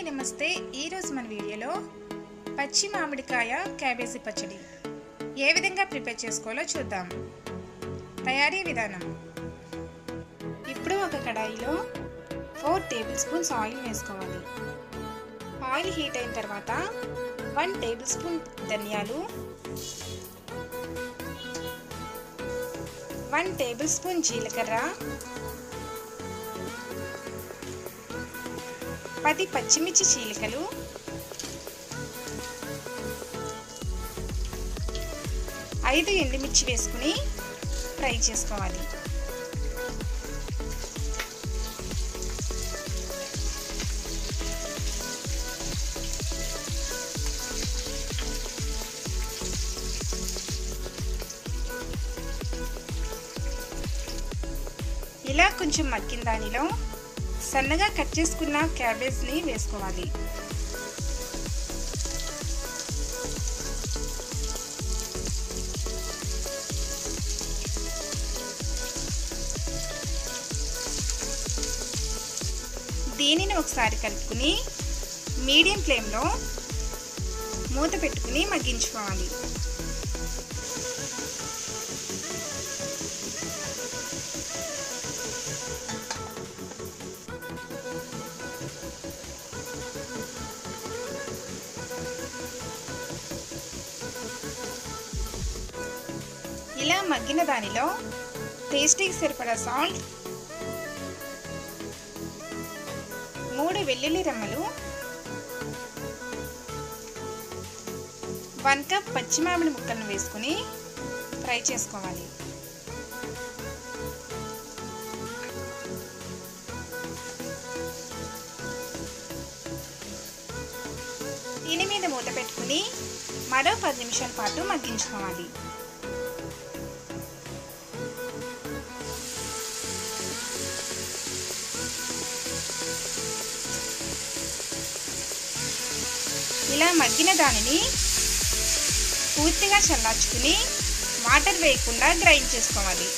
అందరికీ నమస్తే. ఈరోజు మన వీడియోలో పచ్చి మామిడికాయ క్యాబేజీ పచ్చడి ఏ విధంగా ప్రిపేర్ చేసుకోవాలో చూద్దాం. తయారీ విధానం. ఇప్పుడు ఒక కడాయిలో ఫోర్ టేబుల్ స్పూన్స్ ఆయిల్ వేసుకోవాలి. ఆయిల్ హీట్ అయిన తర్వాత వన్ టేబుల్ స్పూన్ ధనియాలు వన్ టేబుల్ స్పూన్ జీలకర్ర పది పచ్చిమిర్చి చీలికలు. ఐదు ఎండుమిర్చి వేసుకుని ఫ్రై చేసుకోవాలి. ఇలా కొంచెం మగ్గిన దానిలో సన్నగా కట్ చేసుకున్న క్యాబేజ్ని వేసుకోవాలి. దీనిని ఒకసారి కలుపుకుని మీడియం ఫ్లేమ్లో మూత పెట్టుకుని మగ్గించుకోవాలి. ఇలా మగ్గిన దానిలో టేస్టీకి సరిపడా సాల్ట్ మూడు వెల్లుల్లి రెమ్మలు వన్ కప్ పచ్చి మామిడి ముక్కలను వేసుకుని ఫ్రై చేసుకోవాలి. దీని మీద మూత పెట్టుకుని మరో పది నిమిషాల పాటు మగ్గించుకోవాలి. ఇలా మగ్గిన దానిని పూర్తిగా చల్లార్చుకుని వాటర్ వేయకుండా గ్రైండ్ చేసుకోవాలి.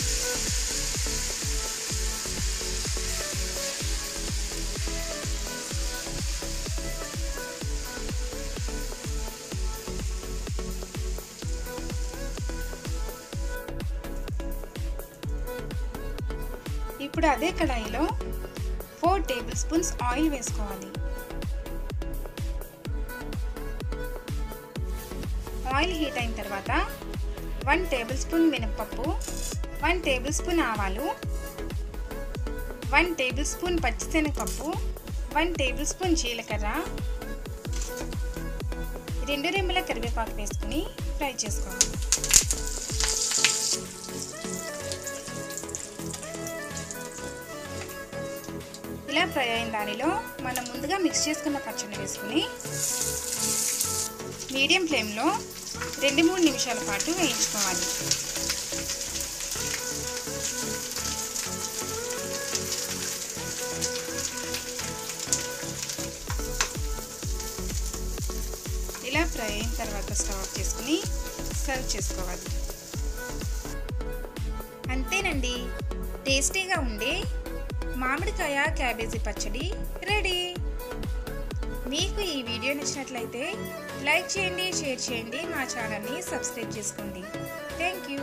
ఇప్పుడు అదే కడాయిలో ఫోర్ టేబుల్ స్పూన్స్ ఆయిల్ వేసుకోవాలి. ఆయిల్ హీట్ అయిన తర్వాత వన్ టేబుల్ స్పూన్ మినప్పప్పు వన్ టేబుల్ స్పూన్ ఆవాలు వన్ టేబుల్ స్పూన్ పచ్చిశనగపప్పు వన్ టేబుల్ స్పూన్ జీలకర్ర. రెండు రెమ్మల కరివేపాకు వేసుకుని ఫ్రై చేసుకోవాలి. ఇలా ఫ్రై అయిన దానిలో మనం ముందుగా మిక్స్ చేసుకున్న పచ్చడి వేసుకుని మీడియం ఫ్లేమ్లో రెండు మూడు నిమిషాల పాటు వేయించుకోవాలి. ఇలా ఫ్రై అయిన తర్వాత స్టవ్ ఆఫ్ చేసుకుని సర్వ్ చేసుకోవాలి. అంతేనండి. టేస్టీగా ఉండే మామిడికాయ క్యాబేజీ పచ్చడి రెడీ. మీకు ఈ వీడియో నచ్చినట్లయితే లైక్ చేయండి షేర్ చేయండి మా ఛానల్ని సబ్స్క్రైబ్ చేసుకోండి. Thank you.